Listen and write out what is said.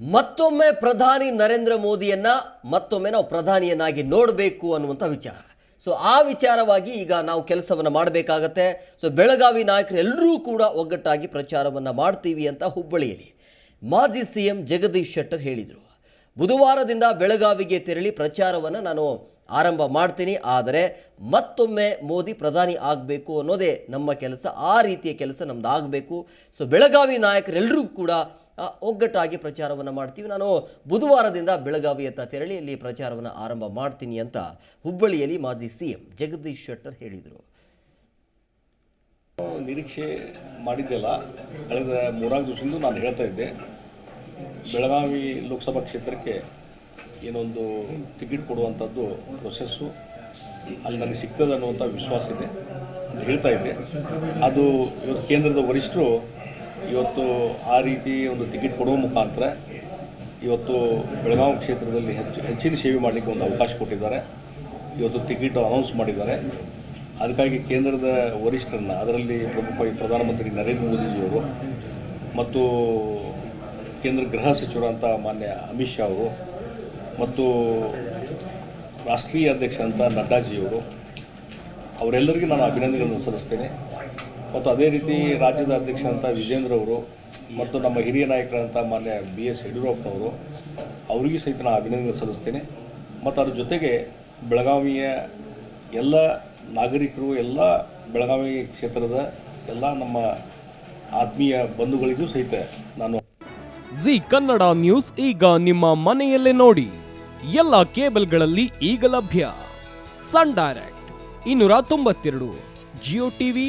ಮತ್ತೊಮ್ಮೆ ಪ್ರಧಾನಿ ನರೇಂದ್ರ ಮೋದಿಯನ್ನು ಮತ್ತೊಮ್ಮೆ ನಾವು ಪ್ರಧಾನಿಯನ್ನಾಗಿ ನೋಡಬೇಕು ಅನ್ನುವಂಥ ವಿಚಾರ. ಸೊ ಆ ವಿಚಾರವಾಗಿ ಈಗ ನಾವು ಕೆಲಸವನ್ನು ಮಾಡಬೇಕಾಗತ್ತೆ. ಸೊ ಬೆಳಗಾವಿ ನಾಯಕರೆಲ್ಲರೂ ಕೂಡ ಒಗ್ಗಟ್ಟಾಗಿ ಪ್ರಚಾರವನ್ನು ಮಾಡ್ತೀವಿ ಅಂತ ಹುಬ್ಬಳ್ಳಿಯಲ್ಲಿ ಮಾಜಿ ಸಿ ಎಂ ಜಗದೀಶ್ ಶೆಟ್ಟರ್ ಹೇಳಿದರು. ಬುಧವಾರದಿಂದ ಬೆಳಗಾವಿಗೆ ತೆರಳಿ ಪ್ರಚಾರವನ್ನು ನಾನು ಆರಂಭ ಮಾಡ್ತೀನಿ. ಆದರೆ ಮತ್ತೊಮ್ಮೆ ಮೋದಿ ಪ್ರಧಾನಿ ಆಗಬೇಕು ಅನ್ನೋದೇ ನಮ್ಮ ಕೆಲಸ. ಆ ರೀತಿಯ ಕೆಲಸ ನಮ್ದು ಆಗಬೇಕು ಸೊ ಬೆಳಗಾವಿ ನಾಯಕರೆಲ್ಲರೂ ಕೂಡ ಒಗ್ಗಟ್ಟಾಗಿ ಪ್ರಚಾರವನ್ನು ಮಾಡ್ತೀವಿ. ನಾನು ಬುಧವಾರದಿಂದ ಬೆಳಗಾವಿಯತ್ತ ತೆರಳಿ ಅಲ್ಲಿ ಪ್ರಚಾರವನ್ನು ಆರಂಭ ಮಾಡ್ತೀನಿ ಅಂತ ಹುಬ್ಬಳ್ಳಿಯಲ್ಲಿ ಮಾಜಿ ಸಿ ಎಂ ಜಗದೀಶ್ ಶೆಟ್ಟರ್ ಹೇಳಿದರು. ನಿರೀಕ್ಷೆ ಮಾಡಿದ್ದೆಲ್ಲ ಕಳೆದ ಮೂರಾರು ದಿವಸದಿಂದ ನಾನು ಹೇಳ್ತಾ ಇದ್ದೆ. ಬೆಳಗಾವಿ ಲೋಕಸಭಾ ಕ್ಷೇತ್ರಕ್ಕೆ ಏನೊಂದು ಟಿಕೆಟ್ ಕೊಡುವಂಥದ್ದು ಪ್ರೊಸೆಸ್ಸು ಅಲ್ಲಿ ನನಗೆ ಸಿಗ್ತದೆ ಅನ್ನುವಂಥ ವಿಶ್ವಾಸ ಇದೆ ಅಂತ ಹೇಳ್ತಾ ಇದ್ದೆ. ಅದು ಇವತ್ತು ಕೇಂದ್ರದ ವರಿಷ್ಠರು ಇವತ್ತು ಆ ರೀತಿ ಒಂದು ಟಿಕೆಟ್ ಕೊಡುವ ಮುಖಾಂತರ ಇವತ್ತು ಬೆಳಗಾವಿ ಕ್ಷೇತ್ರದಲ್ಲಿ ಹೆಚ್ಚು, ಹೆಚ್ಚಿನ ಸೇವೆ ಮಾಡಲಿಕ್ಕೆ ಒಂದು ಅವಕಾಶ ಕೊಟ್ಟಿದ್ದಾರೆ. ಇವತ್ತು ಟಿಕೆಟ್ ಅನೌನ್ಸ್ ಮಾಡಿದ್ದಾರೆ. ಅದಕ್ಕಾಗಿ ಕೇಂದ್ರದ ವರಿಷ್ಠರನ್ನ, ಅದರಲ್ಲಿ ಪ್ರಮುಖವಾಗಿ ಪ್ರಧಾನಮಂತ್ರಿ ನರೇಂದ್ರ ಮೋದಿಜಿಯವರು ಮತ್ತು ಕೇಂದ್ರ ಗೃಹ ಸಚಿವರಂತ ಮಾನ್ಯ ಅಮಿತ್ ಶಾ ಅವರು ಮತ್ತು ರಾಷ್ಟ್ರೀಯ ಅಧ್ಯಕ್ಷ ಅಂತ ನಡ್ಡಾಜಿಯವರು ಅವರೆಲ್ಲರಿಗೂ ನಾನು ಅಭಿನಂದನೆಗಳನ್ನು ಸಲ್ಲಿಸ್ತೇನೆ. ಮತ್ತು ಅದೇ ರೀತಿ ರಾಜ್ಯದ ಅಧ್ಯಕ್ಷರಂಥ ವಿಜೇಂದ್ರ ಅವರು ಮತ್ತು ನಮ್ಮ ಹಿರಿಯ ನಾಯಕರಂತ ಮಾನ್ಯ ಬಿ ಎಸ್ ಯಡಿಯೂರಪ್ಪನವರು ಅವರಿಗೂ ಸಹಿತ ನಾನು ಅಭಿನಂದನೆ ಸಲ್ಲಿಸ್ತೇನೆ. ಮತ್ತು ಅದ್ರ ಜೊತೆಗೆ ಬೆಳಗಾವಿಯ ಎಲ್ಲ ನಾಗರಿಕರು, ಎಲ್ಲ ಬೆಳಗಾವಿ ಕ್ಷೇತ್ರದ ಎಲ್ಲ ನಮ್ಮ ಆತ್ಮೀಯ ಬಂಧುಗಳಿಗೂ ಸಹಿತ ನಾನು ಜಿ ಕನ್ನಡ ನ್ಯೂಸ್ ಈಗ ನಿಮ್ಮ ಮನೆಯಲ್ಲೇ ನೋಡಿ. ಎಲ್ಲ ಕೇಬಲ್ಗಳಲ್ಲಿ ಈಗ ಲಭ್ಯ. ಸನ್ ಡೈರೆಕ್ಟ್, ಇನ್ನೂರ ತೊಂಬತ್ತೆರಡು, ಜಿಯೋ ಟಿವಿ